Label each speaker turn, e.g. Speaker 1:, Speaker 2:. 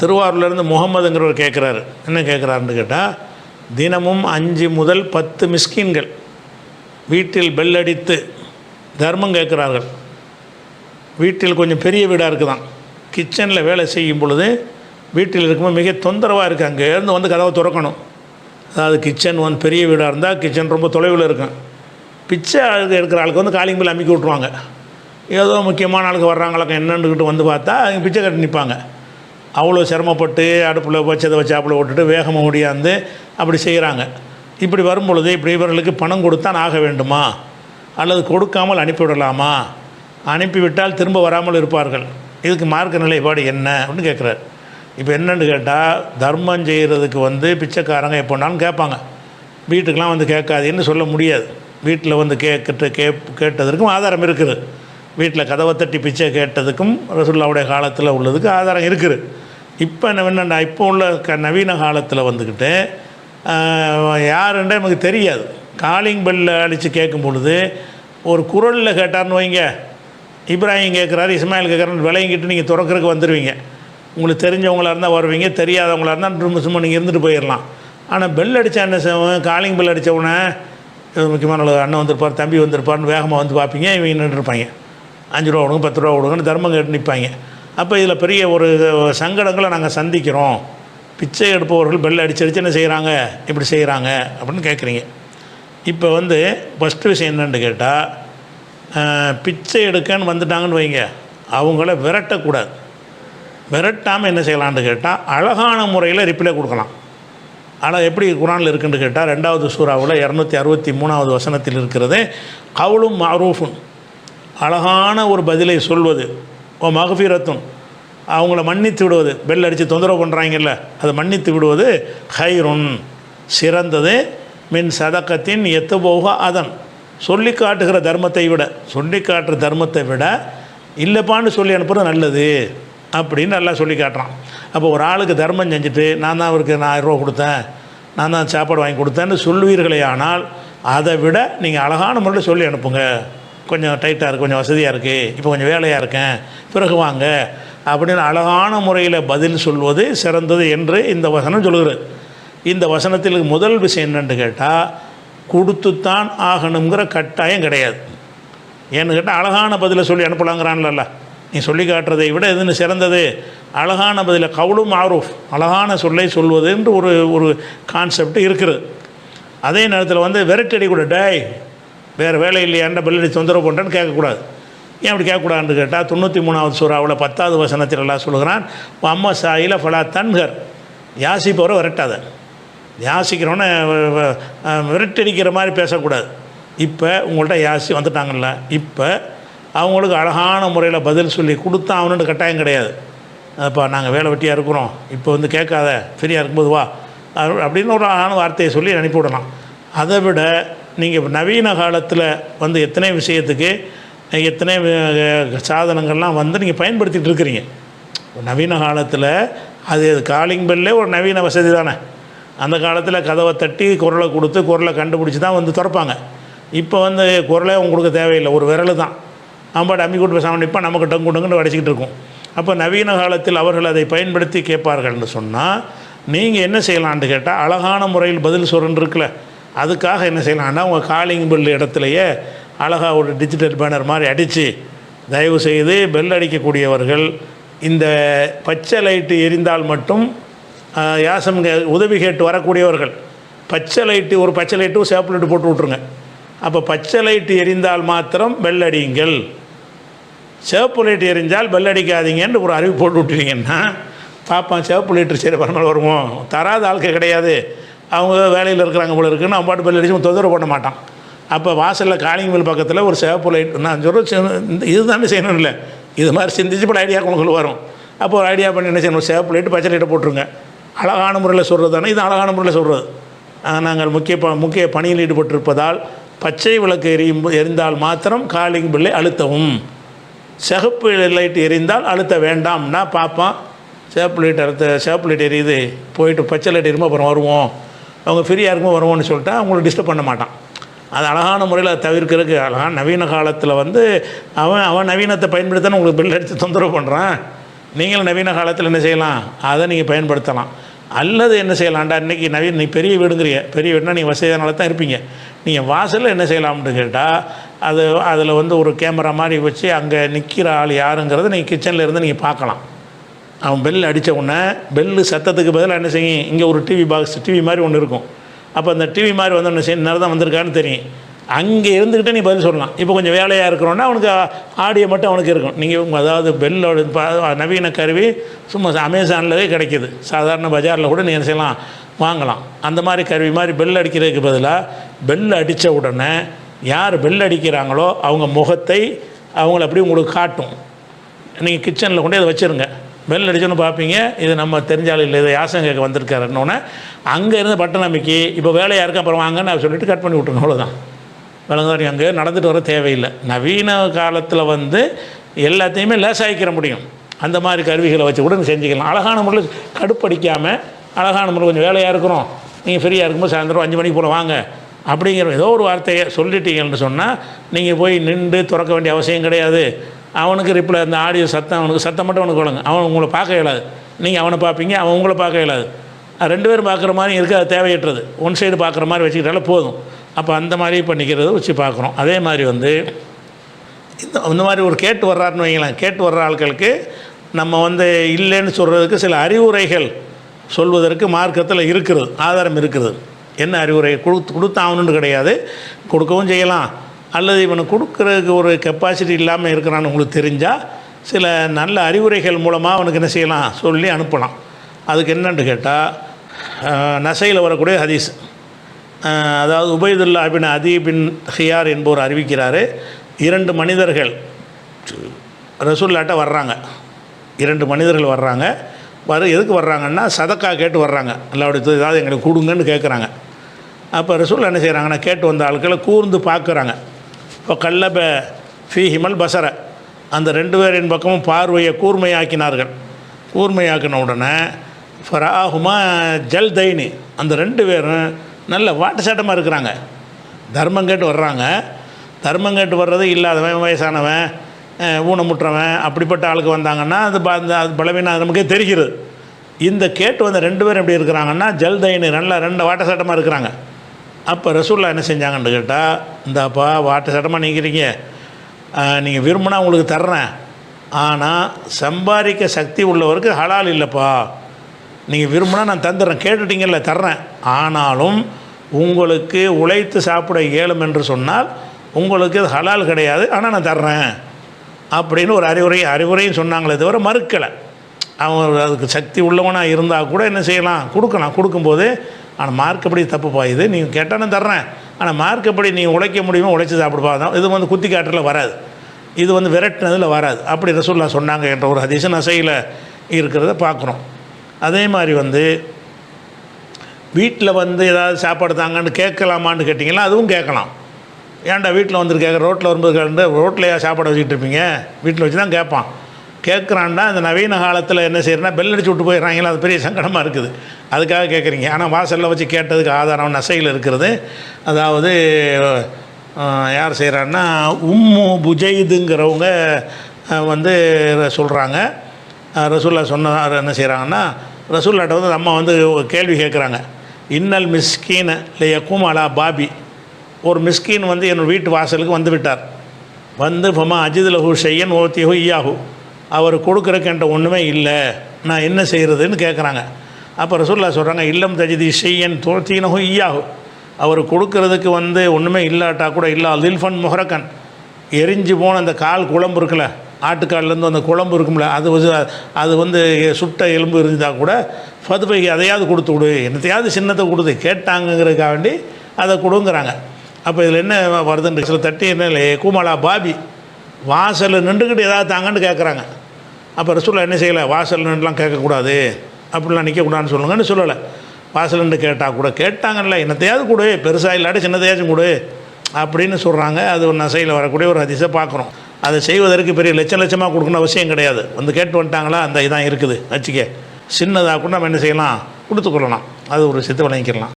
Speaker 1: திருவாரூர்லேருந்து முகமதுங்கிறவர் கேட்குறாரு. என்ன கேட்குறாருன்னு கேட்டால் தினமும் அஞ்சு முதல் பத்து மிஸ்கின்கள் வீட்டில் பெல் அடித்து தர்மம் கேட்குறார்கள். வீட்டில் கொஞ்சம் பெரிய வீடாக இருக்குதான். கிச்சனில் வேலை செய்யும் பொழுது வீட்டில் இருக்கும்போது மிக தொந்தரவாக இருக்குது அங்கேருந்து வந்து கதவை திறக்கணும். அதாவது கிச்சன் வந்து பெரிய வீடாக இருந்தால் கிச்சன் ரொம்ப தொலைவில் இருக்கும். பிச்சை ஆளுக்கு எடுக்கிற ஆளுக்கு வந்து காலிங் பில் அமுக்கி விட்ருவாங்க ஏதோ முக்கியமான ஆளுக்கு வர்றாங்களுக்கு என்னன்னுக்கிட்டு வந்து பார்த்தா அவங்க பிச்சை கட்டி நிற்பாங்க அவ்வளோ சிரமப்பட்டு அடுப்பில் வச்சதை வச்சாப்பில் விட்டுட்டு வேகமாக ஓடியாந்து அப்படி செய்கிறாங்க இப்படி வரும் பொழுது இப்படி இவர்களுக்கு பணம் கொடுத்தான் ஆக வேண்டுமா? அல்லது கொடுக்காமல் அனுப்பிவிடலாமா அனுப்பிவிட்டால் திரும்ப வராமல் இருப்பார்கள். இதுக்கு மார்க்க நிலைப்பாடு என்ன அப்படின்னு கேட்குறாரு. இப்போ என்னன்னு கேட்டால் தர்மம் செய்கிறதுக்கு வந்து பிச்சைக்காரங்க எப்போனாலும் கேட்பாங்க. வீட்டுக்கெலாம் வந்து கேட்காதீன்னு சொல்ல முடியாது. வீட்டில் வந்து கேட்கிட்டு கே கேட்டதற்கும் ஆதாரம் இருக்குது. வீட்டில் கதவை தட்டி பிச்சை கேட்டதுக்கும் ரசுல்லாவுடைய காலத்தில் உள்ளதுக்கு ஆதாரம் இருக்குது. இப்போ என்ன இப்போ உள்ள க நவீன காலத்தில் வந்துக்கிட்டு யாருன்றே நமக்கு தெரியாது. காலிங் பெல்ல அடித்து கேட்கும் பொழுது ஒரு குரலில் கேட்டார்னு வைங்க. இப்ராஹிம் கேட்குறாரு இஸ்மாயில் கேட்குறாரு விளையிங்கிட்டு நீங்கள் திறக்கிறதுக்கு வந்துடுவீங்க உங்களுக்கு தெரிஞ்சவங்களா இருந்தால் வருவீங்க தெரியாதவங்களா இருந்தால் ரொம்ப சும்மா நீங்கள் இருந்துட்டு போயிடலாம் ஆனால் பெல் அடித்தா என்ன செய்வோம் காலிங் பெல் அடித்தவுடனே இது முக்கியமான அண்ணன் வந்திருப்பார் தம்பி வந்திருப்பார்னு வேகமாக வந்து பார்ப்பீங்க இவங்க நின்றுருப்பாங்க. அஞ்சு ரூபா கொடுங்க பத்து ரூபா கொடுங்கன்னு தர்மம் கேட்டு நிற்பாங்க அப்போ இதில் பெரிய ஒரு சங்கடங்களை நாங்கள் சந்திக்கிறோம். பிச்சை எடுப்பவர்கள் பெல் அடிச்சு என்ன செய்கிறாங்க இப்படி செய்கிறாங்க அப்படின்னு கேட்குறீங்க இப்போ வந்து ஃபஸ்ட்டு விஷயம் என்னென்னு கேட்டால் பிச்சை எடுக்கன்னு வந்துட்டாங்கன்னு வைங்க. அவங்கள விரட்டக்கூடாது. விரட்டாமல் என்ன செய்யலான்னு கேட்டால் அழகான முறையில் ரிப்ளை கொடுக்கலாம். ஆனால் எப்படி குரானில் இருக்குன்னு கேட்டால் ரெண்டாவது சூறாவில் இரநூத்தி அறுபத்தி மூணாவது வசனத்தில் இருக்கிறது கவுளும் மாரூஃபுன். அழகான ஒரு பதிலை சொல்வது. ஓ மகஃபீரத்தும். அவங்கள மன்னித்து விடுவது. பெல் அடித்து தொந்தரவு பண்ணுறாங்கல்ல அதை மன்னித்து விடுவது ஹைருன் சிறந்தது. மின் சதக்கத்தின் எத்துபோக அதன். சொல்லி காட்டுகிற தர்மத்தை விட சொல்லி காட்டுற தர்மத்தை விட இல்லைப்பான்னு சொல்லி அனுப்புறது நல்லது அப்படின்னு நல்லா சொல்லி காட்டுறான். அப்போ ஒரு ஆளுக்கு தர்மம் செஞ்சுட்டு நான் தான் அவருக்கு நான் ஆயிரம் ரூபா கொடுத்தேன் நான் தான் சாப்பாடு வாங்கி கொடுத்தேன்னு சொல்லுவீர்களே ஆனால் அதை விட நீங்கள் அழகான முறையில் சொல்லி அனுப்புங்க. கொஞ்சம் டைட்டாக இருக்குது கொஞ்சம் வசதியாக இருக்குது இப்போ கொஞ்சம் வேலையாக இருக்கேன். பிறகு வாங்க. அப்படின்னு அழகான முறையில் பதில் சொல்வது சிறந்தது என்று இந்த வசனம் சொல்கிறது இந்த வசனத்தில் முதல் விஷயம் என்னென்று கேட்டால் கொடுத்துத்தான் ஆகணுங்கிற கட்டாயம் கிடையாது. ஏன்னு கேட்டால் அழகான பதிலை சொல்லி அனுப்பலாங்கிறான்ல நீ சொல்லி காட்டுறதை விட எதுன்னு சிறந்தது? அழகான பதிலை கவுளும் ஆரூஃப் அழகான சொல்லை சொல்வது என்று ஒரு ஒரு கான்செப்ட் இருக்கிறது அதே நேரத்தில் வந்து விரட்டடி கூட டே வேறு வேலை இல்லையாண்ட பில்லடி தொந்தரவு பண்ணுறேன்னு கேட்கக்கூடாது. ஏன் அப்படி கேட்கக்கூடாதுன்னு கேட்டால் தொண்ணூற்றி மூணாவது சூறாவில் பத்தாவது வசனத்தில் எல்லாம் சொல்லுகிறான் அம்மா சாயில ஃபலா தன்கர் யாசிப்பவரை விரட்டாத. யாசிக்கிறவன விரட்டடிக்கிற மாதிரி பேசக்கூடாது. இப்போ உங்கள்கிட்ட யாசி வந்துட்டாங்கல்ல இப்போ அவங்களுக்கு அழகான முறையில் பதில் சொல்லி கொடுத்தா அவனுன்னு கட்டாயம் கிடையாது. அப்பா நாங்கள் வேலை வெட்டியாக இருக்கிறோம். இப்போ வந்து கேட்காத ஃப்ரீயாக இருக்கும்போது வா. அப்படின்னு ஒரு அழகான வார்த்தையை சொல்லி அனுப்பிவிடலாம். அதை விட நீங்கள் நவீன காலத்தில் வந்து எத்தனை விஷயத்துக்கு எத்தனை சாதனங்கள்லாம் வந்து நீங்கள் பயன்படுத்திகிட்டு இருக்கிறீங்க. நவீன காலத்தில் அது காலிங் பெல்லே ஒரு நவீன வசதி தானே. அந்த காலத்தில் கதவை தட்டி குரலை கொடுத்து குரலை கண்டுபிடிச்சி தான் வந்து திறப்பாங்க. இப்போ வந்து குரலே உங்களுக்கு தேவையில்லை ஒரு விரல் தான். நம்ம அம்மி கூட்டு பேசாமல் நிற்பா நமக்கு டங்கு டங்குன்னு அடிச்சிக்கிட்டு இருக்கும். அப்போ நவீன காலத்தில் அவர்கள் அதை பயன்படுத்தி கேட்பார்கள்னு சொன்னால் நீங்கள் என்ன செய்யலான்னு கேட்டால் அழகான முறையில் பதில் சொல்றன்னு இருக்குல்ல. அதுக்காக என்ன செய்யலாம்னா உங்கள் காலிங் பெல் இடத்துலையே அழகாக ஒரு டிஜிட்டல் பேனர் மாதிரி அடித்து தயவு செய்து பெல் அடிக்கக்கூடியவர்கள் இந்த பச்சை லைட்டு எரிந்தால் மட்டும் யாசம் கே- உதவி கேட்டு வரக்கூடியவர்கள் பச்சை லைட்டு ஒரு பச்சை லைட்டு சேப்பு லைட்டு போட்டு விட்ருங்க அப்போ பச்சை லைட்டு எரிந்தால் மாத்திரம் பெல் அடியுங்கள். சிவப்பு லைட் எரிஞ்சால் பெல் அடிக்காதீங்கன்னு ஒரு அறிவு போட்டு விட்டுட்டீங்கன்னா பார்ப்பான் சிவப்பு லைட்டு சரி பரவாயில்ல வருவோம் தராத ஆளுக்கு கிடையாது. அவங்க வேலையில் இருக்கிறாங்க போல இருக்குன்னு அவன் பாட்டு பெல் அடிச்சு தொந்தரவு பண்ண மாட்டான். அப்போ வாசலில் காலிங் மில் பக்கத்தில் ஒரு சிவப்பு லைட் நான் சொல்கிறேன் இதுதானே செய்யணும் இல்லை. இது மாதிரி சிந்திச்சு பல ஐடியா உங்களுக்கு வரும். அப்போ ஒரு ஐடியா பண்ணி என்ன செய்யணும்? சிவப்பு லைட்டு பச்சை லைட்டை போட்டுருங்க. அழகான முறையில் சொல்கிறது தானே? இது அழகான முறையில் சொல்கிறது நாங்கள் முக்கிய ப முக்கிய பணியில் ஈடுபட்டிருப்பதால் பச்சை விளக்கு எரியும் எரிந்தால் மாத்திரம் காலிங் பில்லை அழுத்தவும். சிகப்பு லைட் எரிந்தால் அழுத்த வேண்டாம்னா பார்ப்பான் சிவப்பு லைட் அழுத்த சிவப்பு லைட் எரியுது. போயிட்டு பச்சை லைட் எரியும்போது அப்புறம் வருவோம். அவங்க ஃப்ரீயாக இருக்கும் வருவோம்னு சொல்லிட்டா அவங்களுக்கு டிஸ்டர்ப் பண்ண மாட்டான். அது அழகான முறையில் தவிர்க்கிறதுக்கு அழகான நவீன காலத்தில் வந்து அவன் அவன் நவீனத்தை பயன்படுத்தானே உங்களுக்கு பில் அடித்து தொந்தரவு பண்ணுறான் நீங்களும் நவீன காலத்தில் என்ன செய்யலாம்? அதை நீங்கள் பயன்படுத்தலாம். அல்லது என்ன செய்யலாம்டா இன்றைக்கி நவீன நீ பெரிய வீடுங்கிறிய பெரிய வீடுனா நீங்கள் வசதியானால தான் இருப்பீங்க. நீங்கள் வாசலில் என்ன செய்யலாம்னு கேட்டால் அது அதில் வந்து ஒரு கேமரா மாதிரி வச்சு அங்கே நிற்கிற ஆள் யாருங்கிறத நீங்கள் கிச்சனில் இருந்து நீங்கள் பார்க்கலாம். அவன் பெல் அடித்த உடனே பெல்லு சத்தத்துக்கு பதிலாக என்ன செய்யும்? இங்கே ஒரு டிவி பாக்ஸ் டிவி மாதிரி ஒன்று இருக்கும். அப்போ அந்த டிவி மாதிரி வந்து என்ன செய்யும் நேரம் தான் வந்திருக்கான்னு தெரியும். அங்கே இருந்துக்கிட்டே நீ பதில் சொல்லலாம். இப்போ கொஞ்சம் வேலையாக இருக்கிறோன்னா அவனுக்கு ஆடியோ மட்டும் அவனுக்கு இருக்கும். நீங்கள் அதாவது பெல்லோட நவீன கருவி சும்மா அமேசான்லவே கிடைக்கிது. சாதாரண பஜாரில் கூட நீ என்ன செய்யலாம்? வாங்கலாம். அந்த மாதிரி கருவி மாதிரி பெல் அடிக்கிறதுக்கு பதிலாக பெல் அடித்த உடனே யார் பெல் அடிக்கிறாங்களோ அவங்க முகத்தை அவங்கள அப்படி உங்களுக்கு காட்டும். நீங்கள் கிச்சனில் கொண்டு இதை வச்சுருங்க. பெல் அடிச்சோன்னு பார்ப்பீங்க. இது நம்ம தெரிஞ்சாலும் இல்லை. இதை யாசம் கேட்க வந்திருக்காருன்னொன்னே அங்கே இருந்த பட்டன் இப்போ வேலையாக இருக்க அப்புறம் வாங்கன்னு சொல்லிட்டு கட் பண்ணி விட்ருங்க அவ்வளோதான் விளங்குதாரி அங்கே நடந்துட்டு வர தேவையில்லை. நவீன காலத்தில் வந்து எல்லாத்தையுமே லேசாகிக்கிற முடியும். அந்த மாதிரி கருவிகளை வச்சு கூட செஞ்சுக்கலாம். அழகான முறையில் கடுப்படிக்காமல் அழகான முறையில் கொஞ்சம் வேலையாக இருக்கிறோம் நீங்கள் ஃப்ரீயாக இருக்கும்போது சாயந்தரம் அஞ்சு மணிக்கு போல் வாங்க. அப்படிங்கிற ஏதோ ஒரு வார்த்தையை சொல்லிட்டீங்கன்னு சொன்னால் நீங்கள் போய் நின்று திறக்க வேண்டிய அவசியம் கிடையாது. அவனுக்கு ரிப்ளை அந்த ஆடியோ சத்தம் அவனுக்கு சத்தம் மட்டும் அவனுக்கு கொடுங்க அவன் உங்களை பார்க்க இயலாது. நீங்கள் அவனை பார்ப்பீங்க அவன் உங்களை பார்க்க இயலாது. ரெண்டு பேரும் பார்க்குற மாதிரி இருக்குது அது தேவையற்றது. ஒன் சைடு பார்க்குற மாதிரி வச்சுக்கிட்டாலே போதும். அப்போ அந்த மாதிரி பண்ணிக்கிறத வச்சு பார்க்குறோம் அதே மாதிரி வந்து இந்த இந்த மாதிரி ஒரு கேட்டு வர்றாருன்னு வைங்களேன். கேட்டு வர்ற ஆட்களுக்கு நம்ம வந்து இல்லைன்னு சொல்கிறதுக்கு சில அறிவுரைகள் சொல்வதற்கு மார்க்கத்தில் இருக்கிறது ஆதாரம் இருக்கிறது. என்ன அறிவுரை? கொடுத்து கொடுத்தாகணுன்னு கிடையாது. கொடுக்கவும் செய்யலாம். அல்லது இவனுக்கு கொடுக்குறதுக்கு ஒரு கெப்பாசிட்டி இல்லாமல் இருக்கிறான்னு உங்களுக்கு தெரிஞ்சால் சில நல்ல அறிவுரைகள் மூலமாக அவனுக்கு என்ன செய்யலாம்? சொல்லி அனுப்பலாம். அதுக்கு என்னென்னு கேட்டால் நசையில் வரக்கூடிய ஹதீஸ். அதாவது உபயதுல்லா பின் அதி பின் ஹியார் என்பவர் அறிவிக்கிறார் இரண்டு மனிதர்கள் ரசூல்லாட்ட வர்றாங்க. இரண்டு மனிதர்கள் வர்றாங்க. வர எதுக்கு வர்றாங்கன்னா சதக்கா கேட்டு வர்றாங்க. அல்லாவுடைய ஏதாவது எங்களுக்கு கொடுங்கன்னு கேட்குறாங்க அப்போ ரசூல் என்ன செய்கிறாங்கன்னா கேட்டு வந்த ஆட்களை கூர்ந்து பார்க்குறாங்க இப்போ கல்லப ஃபீஹிமல் பசர அந்த ரெண்டு பேரின் பக்கமும் பார்வையை கூர்மையாக்கினார்கள். கூர்மையாக்கின உடனே ஃபராஹுமா ஜல் தைனி அந்த ரெண்டு பேரும் நல்ல வாட்டசாட்டமாக இருக்கிறாங்க. தர்மம் கேட்டு வர்றாங்க. தர்மம் கேட்டு வர்றது இல்லாதவன் வயசானவன் அஹ், ஊனமுற்றவன் அப்படிப்பட்ட ஆளுக்கு வந்தாங்கன்னா அது ப- அந்த அது பலவீனம் அது நமக்கே தெரிகிறது. இந்த கேட்டு வந்த ரெண்டு பேரும் எப்படி இருக்கிறாங்கன்னா ஜல்தைனு நல்லா ரெண்டு வாட்டசாட்டமாக இருக்கிறாங்க. அப்போ ரசூல்லா என்ன செஞ்சாங்கன்னு கேட்டால் இந்தாப்பா வாட்ட சட்டமாக நிற்கிறீங்க நீங்கள் விரும்பினா உங்களுக்கு தர்றேன். ஆனால் சம்பாதிக்க சக்தி உள்ளவருக்கு ஹலால் இல்லைப்பா. நீங்கள் விரும்பினா நான் தந்துடுறேன் கேட்டுட்டீங்கல்ல தர்றேன். ஆனாலும் உங்களுக்கு உழைத்து சாப்பிட இயலும் என்று சொன்னால் உங்களுக்கு அது ஹலால் கிடையாது. ஆனால் நான் தர்றேன். அப்படின்னு ஒரு அறிவுரை அறிவுரையும் சொன்னாங்களே தவிர மறுக்கலை. அவன் அதுக்கு சக்தி உள்ளவனாக இருந்தால் கூட என்ன செய்யலாம்? கொடுக்கலாம். கொடுக்கும்போது ஆனால் மார்க்கப்படி தப்பு பாயுது நீங்கள் கேட்டாலும் தர்றேன். ஆனால் மார்க்கப்படி நீ உழைக்க முடியுமோ உழைச்சி சாப்பிடுப்பா. தான் இது வந்து குத்தி காட்டில் வராது. இது வந்து விரட்டினதில் வராது. அப்படி ரசூல்லா சொன்னாங்க என்ற ஒரு ஹதீஸ் நசையில் இருக்கிறத பார்க்குறோம். அதே மாதிரி வந்து வீட்டில் வந்து ஏதாவது சாப்பாடு தாங்கன்னு கேட்கலாமான்னு கேட்டிங்களா? அதுவும் கேட்கலாம். ஏன்டா வீட்டில் வந்து கேட்க ரோட்டில் வரும்போது கேட்டு ரோட்லையா சாப்பாடு வச்சுக்கிட்டு இருப்பீங்க? வீட்டில் வச்சு தான் கேட்பான். கேட்குறான்னா அந்த நவீன காலத்தில் என்ன செய்யறனா பெல் அடிச்சு விட்டு போயிடுறாங்களா அது பெரிய சங்கடமாக இருக்குது. அதுக்காக கேட்குறீங்க. ஆனால் வாசலில் வச்சு கேட்டதுக்கு ஆதாரம் நசையில் இருக்கிறது. அதாவது யார் செய்கிறான்னா உம்மு புஜைதுங்கிறவங்க வந்து சொல்கிறாங்க ரசூல்லா சொன்ன என்ன செய்கிறாங்கன்னா ரசூல்லாட்ட வந்து அம்மா வந்து கேள்வி கேட்குறாங்க. இன்னல் மிஸ்கீன் யக்கும் கூமாலா பாபி. ஒரு மிஸ்கீன் வந்து என்னோடய வீட்டு வாசலுக்கு வந்து விட்டார். வந்து ஃபமா அஜித் லஹு ஷையன் ஓத்தியஹு ஈயாஹு. அவர் கொடுக்குறக்கின்ற ஒன்றுமே இல்லை. நான் என்ன செய்கிறதுன்னு கேட்குறாங்க அப்போ ரசூல்லா சொல்கிறாங்க இல்லம் தஜிதி செய்யன் தோத்தீனஹு ஈயாகும் அவர் கொடுக்கறதுக்கு வந்து ஒன்றுமே இல்லாட்டா கூட இல்லா லில்ஃபன் முஹரக்கன் எரிஞ்சு போன அந்த கால் குழம்பு இருக்குல்ல ஆட்டுக்கால்லேருந்து அந்த குழம்பு இருக்கும்ல அது வந்து அது வந்து சுட்ட எலும்பு இருந்தால் கூட ஃபதுபை அதையாவது கொடுத்து விடு என்னத்தையாவது சின்னத்தை கொடுத்து கேட்டாங்கங்கிறதுக்காக வேண்டி அதை கொடுங்கிறாங்க. அப்போ இதில் என்ன வருதுன்ற சில தட்டி என்ன இல்லை கூமாலா பாபி வாசலில் நின்றுக்கிட்டு ஏதாவது தாங்கன்னு கேட்குறாங்க அப்போ ரசூல்லா என்ன செய்யலை? வாசல் நின்றுலாம் கேட்கக்கூடாது. அப்படிலாம் நிற்கக்கூடாதுன்னு சொல்லுங்கன்னு சொல்லலை. வாசல் நின்று கேட்டால் கூட கேட்டாங்கல்ல என்னத்தையாவது கொடு பெருசாக இல்லாட்டி சின்னத்தையாச்சும் கொடு அப்படின்னு சொல்கிறாங்க அது ஒரு நசையில் வரக்கூடிய ஒரு அதிசை பார்க்குறோம். அதை செய்வதற்கு பெரிய லட்சம் லட்சமாக கொடுக்கணும் அவசியம் கிடையாது. வந்து கேட்டு வந்துட்டாங்களா? அந்த இதான் இருக்குது. வச்சுக்க. சின்னதாக கூட நம்ம என்ன செய்யலாம்? கொடுத்துக்கொள்ளலாம் அது ஒரு சித்து வழங்கிக்கலாம்